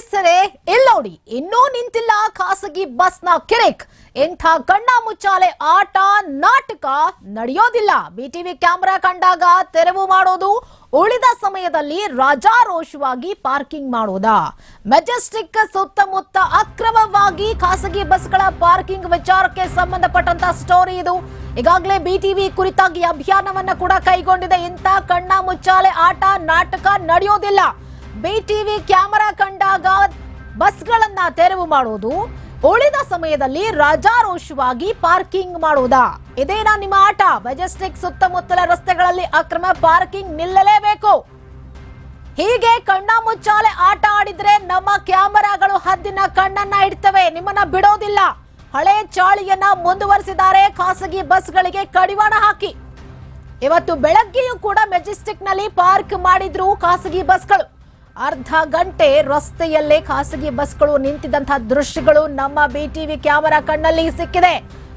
ಪೊಲೀಸರೇ ಇಲ್ಲೋಡಿ ಇನ್ನೂ ನಿಂತಿಲ್ಲ ಖಾಸಗಿ ಬಸ್ನ ಕಿರಿಕ್. ಇಂಥ ಕಣ್ಣ ಮುಚ್ಚಾಲೆ ಆಟ, ನಾಟಕ ನಡೆಯೋದಿಲ್ಲ. ಬಿಟಿವಿ ಕ್ಯಾಮೆರಾ ಕಂಡಾಗ ತೆರವು ಮಾಡೋದು, ಉಳಿದ ಸಮಯದಲ್ಲಿ ರಾಜಾರೋಷವಾಗಿ ಪಾರ್ಕಿಂಗ್ ಮಾಡೋದಾ. ಮೆಜೆಸ್ಟಿಕ್ ಸುತ್ತಮುತ್ತ ಅಕ್ರಮವಾಗಿ ಖಾಸಗಿ ಬಸ್ಗಳ ಪಾರ್ಕಿಂಗ್ ವಿಚಾರಕ್ಕೆ ಸಂಬಂಧಪಟ್ಟಂತ ಸ್ಟೋರಿ ಇದು. ಈಗಾಗಲೇ ಬಿಟಿವಿ ಕುರಿತಾಗಿ ಅಭಿಯಾನವನ್ನ ಕೂಡ ಕೈಗೊಂಡಿದೆ. ಇಂಥ ಕಣ್ಣ ಮುಚ್ಚಾಲೆ ಆಟ, ನಾಟಕ ನಡೆಯೋದಿಲ್ಲ. ಬಿಟಿವಿ ಕ್ಯಾಮೆರಾ ಕಂಡಾಗ ಬಸ್ಗಳನ್ನ ತೆರವು ಮಾಡುವುದು, ಉಳಿದ ಸಮಯದಲ್ಲಿ ರಾಜಾರೋಷವಾಗಿ ಪಾರ್ಕಿಂಗ್ ಮಾಡುವುದಾ. ಇದೇನಾ ನಿಮ್ಮ ಆಟ? ಮೆಜೆಸ್ಟಿಕ್ ಸುತ್ತಮುತ್ತಲ ರಸ್ತೆಗಳಲ್ಲಿ ಅಕ್ರಮ ಪಾರ್ಕಿಂಗ್ ನಿಲ್ಲಲೇಬೇಕು. ಹೀಗೆ ಕಣ್ಣ ಮುಚ್ಚಾಲೆ ಆಟ ಆಡಿದ್ರೆ ನಮ್ಮ ಕ್ಯಾಮೆರಾಗಳು ಹದ್ದಿನ ಕಣ್ಣನ್ನ ಇಡ್ತವೆ ನಿಮ್ಮನ್ನ ಬಿಡೋದಿಲ್ಲ. ಹಳೆ ಚಾಳಿಯನ್ನ ಮುಂದುವರೆಸಿದ್ದಾರೆ. ಖಾಸಗಿ ಬಸ್ಗಳಿಗೆ ಕಡಿವಾಣ ಹಾಕಿ. ಇವತ್ತು ಬೆಳಗ್ಗೆಯೂ ಕೂಡ ಮೆಜೆಸ್ಟಿಕ್ನಲ್ಲಿ ಪಾರ್ಕ್ ಮಾಡಿದ್ರು ಖಾಸಗಿ ಬಸ್ಗಳು. ಅರ್ಧ ಗಂಟೆ ರಸ್ತೆಯಲ್ಲೇ ಖಾಸಗಿ ಬಸ್ಗಳು ನಿಂತಿದ್ದಂತಹ ದೃಶ್ಯಗಳು ನಮ್ಮ ಬಿಟಿವಿ ಕ್ಯಾಮೆರಾ ಕಣ್ಣಲ್ಲಿ ಸಿಕ್ಕಿದೆ.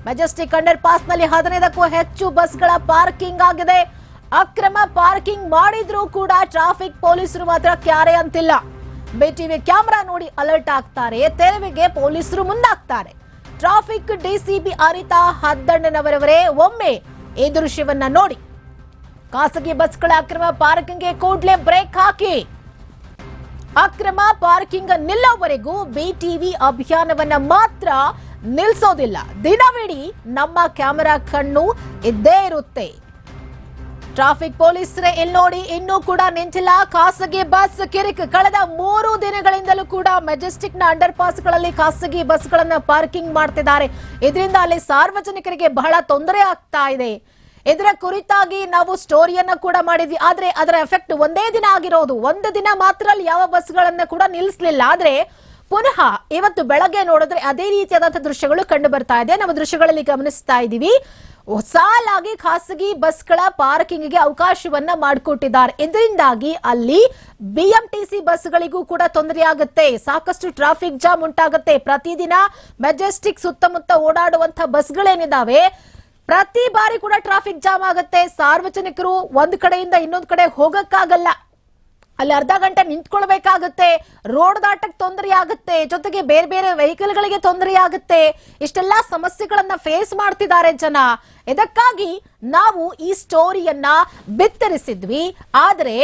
ಮೆಜೆಸ್ಟಿಕ್ ಅಂಡರ್ ಪಾಸ್ನಲ್ಲಿ ಹದಿನೈದಕ್ಕೂ ಹೆಚ್ಚು ಬಸ್ಗಳ ಪಾರ್ಕಿಂಗ್ ಆಗಿದೆ. ಅಕ್ರಮ ಪಾರ್ಕಿಂಗ್ ಮಾಡಿದ್ರೂ ಕೂಡ ಟ್ರಾಫಿಕ್ ಪೊಲೀಸರು ಮಾತ್ರ ಕ್ಯಾರೆ ಅಂತಿಲ್ಲ. ಬಿಟಿವಿ ಕ್ಯಾಮೆರಾ ನೋಡಿ ಅಲರ್ಟ್ ಆಗ್ತಾರೆ. ತೆರವಿಗೆ ಪೊಲೀಸರು ಮುಂದಾಗ್ತಾರೆ. ಟ್ರಾಫಿಕ್ ಡಿಸಿಬಿ ಅರಿತಾ ಹದ್ದಣ್ಣನವರವರೇ ಒಮ್ಮೆ ಈ ದೃಶ್ಯವನ್ನ ನೋಡಿ. ಖಾಸಗಿ ಬಸ್ಗಳ ಅಕ್ರಮ ಪಾರ್ಕಿಂಗ್ಗೆ ಕೂಡಲೇ ಬ್ರೇಕ್ ಹಾಕಿ. ಅಕ್ರಮ ಪಾರ್ಕಿಂಗ್ ನಿಲ್ಲೋವರೆಗೂ ಬಿಟಿವಿ ಅಭಿಯಾನವನ್ನ ಮಾತ್ರ ನಿಲ್ಸೋದಿಲ್ಲ. ದಿನವಿಡೀ ನಮ್ಮ ಕ್ಯಾಮೆರಾ ಕಣ್ಣು ಇದ್ದೇ ಇರುತ್ತೆ. ಟ್ರಾಫಿಕ್ ಪೊಲೀಸರೇ ಇಲ್ಲಿ ನೋಡಿ ಇನ್ನೂ ಕೂಡ ನಿಂತಿಲ್ಲ. ಖಾಸಗಿ ಬಸ್ ಕಿರಿಕ್. ಕಳೆದ ಮೂರು ದಿನಗಳಿಂದಲೂ ಕೂಡ ಮೆಜೆಸ್ಟಿಕ್ನ ಅಂಡರ್ ಪಾಸ್ಗಳಲ್ಲಿ ಖಾಸಗಿ ಬಸ್ಗಳನ್ನ ಪಾರ್ಕಿಂಗ್ ಮಾಡ್ತಿದ್ದಾರೆ. ಇದರಿಂದ ಅಲ್ಲಿ ಸಾರ್ವಜನಿಕರಿಗೆ ಬಹಳ ತೊಂದರೆ ಆಗ್ತಾ ಇದೆ. ಇದರ ಕುರಿತಾಗಿ ನಾವು ಸ್ಟೋರಿಯನ್ನ ಕೂಡ ಮಾಡಿದ್ವಿ. ಆದ್ರೆ ಅದರ ಎಫೆಕ್ಟ್ ಒಂದೇ ದಿನ ಆಗಿರೋದು. ಒಂದು ದಿನ ಮಾತ್ರ ಅಲ್ಲಿ ಯಾವ ಬಸ್ಗಳನ್ನ ಕೂಡ ನಿಲ್ಲಿಸಲಿಲ್ಲ ಆದ್ರೆ ಪುನಃ ಇವತ್ತು ಬೆಳಗ್ಗೆ ನೋಡಿದ್ರೆ ಅದೇ ರೀತಿಯಾದಂತಹ ದೃಶ್ಯಗಳು ಕಂಡು ಬರ್ತಾ ಇದೆ. ನಾವು ದೃಶ್ಯಗಳಲ್ಲಿ ಗಮನಿಸ್ತಾ ಇದ್ದೀವಿ. ಸಾಲಾಗಿ ಖಾಸಗಿ ಬಸ್ಗಳ ಪಾರ್ಕಿಂಗ್ಗೆ ಅವಕಾಶವನ್ನ ಮಾಡಿಕೊಟ್ಟಿದ್ದಾರೆ. ಇದರಿಂದಾಗಿ ಅಲ್ಲಿ ಬಿಎಂಟಿಸಿ ಬಸ್ಗಳಿಗೂ ಕೂಡ ತೊಂದರೆ ಆಗುತ್ತೆ. ಸಾಕಷ್ಟು ಟ್ರಾಫಿಕ್ ಜಾಮ್ ಉಂಟಾಗುತ್ತೆ. ಪ್ರತಿದಿನ ಮೆಜೆಸ್ಟಿಕ್ ಸುತ್ತಮುತ್ತ ಓಡಾಡುವಂತ ಬಸ್ಗಳೇನಿದಾವೆ? ಪ್ರತಿ ಬಾರಿ ಕೂಡ ಟ್ರಾಫಿಕ್ ಜಾಮ್ ಆಗುತ್ತೆ. ಸಾರ್ವಜನಿಕರು ಒಂದ್ ಕಡೆಯಿಂದ ಇನ್ನೊಂದ್ ಕಡೆ ಹೋಗಕ್ಕಾಗಲ್ಲ. ಅಲ್ಲಿ ಅರ್ಧ ಗಂಟೆ ನಿಂತ್ಕೊಳ್ಬೇಕಾಗುತ್ತೆ. ರೋಡ್ ದಾಟಕ್ ತೊಂದರೆ ಆಗುತ್ತೆ. ಜೊತೆಗೆ ಬೇರೆ ಬೇರೆ ವೆಹಿಕಲ್ ಗಳಿಗೆ ತೊಂದರೆ ಆಗುತ್ತೆ. ಇಷ್ಟೆಲ್ಲಾ ಸಮಸ್ಯೆಗಳನ್ನ ಫೇಸ್ ಮಾಡ್ತಿದ್ದಾರೆ ಜನ. ಇದಕ್ಕಾಗಿ ನಾವು ಈ ಸ್ಟೋರಿಯನ್ನ ಬಿತ್ತರಿಸಿದ್ವಿ. ಆದ್ರೆ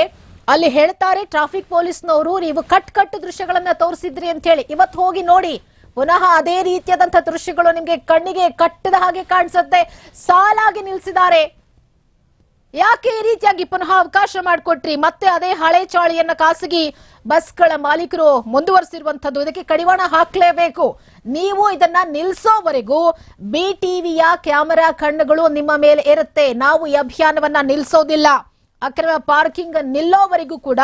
ಅಲ್ಲಿ ಹೇಳ್ತಾರೆ ಟ್ರಾಫಿಕ್ ಪೊಲೀಸ್ನವರು ನೀವು ಕಟ್ ಕಟ್ಟು ದೃಶ್ಯಗಳನ್ನ ತೋರಿಸಿದ್ರಿ ಅಂತ ಹೇಳಿ ಇವತ್ತು ಹೋಗಿ ನೋಡಿ. ಪುನಃ ಅದೇ ರೀತಿಯಾದಂಥ ದೃಶ್ಯಗಳು ನಿಮ್ಗೆ ಕಣ್ಣಿಗೆ ಕಟ್ಟದ ಹಾಗೆ ಕಾಣಿಸುತ್ತೆ. ಸಾಲಾಗಿ ನಿಲ್ಲಿಸಿದ್ದಾರೆ ಯಾಕೆ ಈ ರೀತಿಯಾಗಿ ಪುನಃ ಅವಕಾಶ ಮಾಡಿಕೊಟ್ರಿ? ಮತ್ತೆ ಅದೇ ಹಳೆ ಚಾಳಿಯನ್ನ ಖಾಸಗಿ ಬಸ್ಗಳ ಮಾಲೀಕರು ಮುಂದುವರಿಸಿರುವಂತದ್ದು ಇದಕ್ಕೆ ಕಡಿವಾಣ ಹಾಕ್ಲೇಬೇಕು. ನೀವು ಇದನ್ನ ನಿಲ್ಸೋವರೆಗೂ ಬಿ ಟಿವಿಯ ಕ್ಯಾಮೆರಾ ಕಣ್ಣುಗಳು ನಿಮ್ಮ ಮೇಲೆ ಇರುತ್ತೆ ನಾವು ಈ ಅಭಿಯಾನವನ್ನ ನಿಲ್ಸೋದಿಲ್ಲ. ಅಕ್ರಮ ಪಾರ್ಕಿಂಗ್ ನಿಲ್ಲೋವರೆಗೂ ಕೂಡ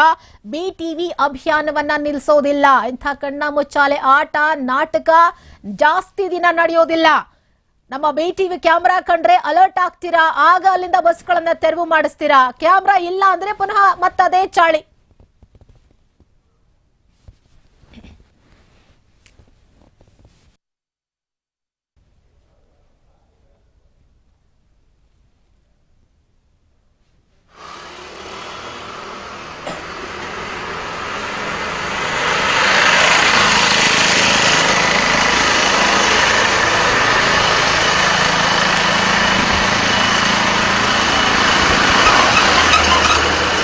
ಬಿಟಿವಿ ಅಭಿಯಾನವನ್ನ ನಿಲ್ಲಿಸೋದಿಲ್ಲ ಇಂಥ ಕಣ್ಣ ಮುಚ್ಚಾಲೆ ಆಟ, ನಾಟಕ ಜಾಸ್ತಿ ದಿನ ನಡೆಯೋದಿಲ್ಲ. ನಮ್ಮ ಬಿಟಿವಿ ಕ್ಯಾಮ್ರಾ ಕಂಡ್ರೆ ಅಲರ್ಟ್ ಆಗ್ತೀರಾ? ಆಗ ಅಲ್ಲಿಂದ ಬಸ್ಗಳನ್ನ ತೆರವು ಮಾಡಿಸ್ತೀರಾ? ಕ್ಯಾಮ್ರಾ ಇಲ್ಲ ಅಂದ್ರೆ ಪುನಃ ಮತ್ತದೇ ಚಾಳಿ.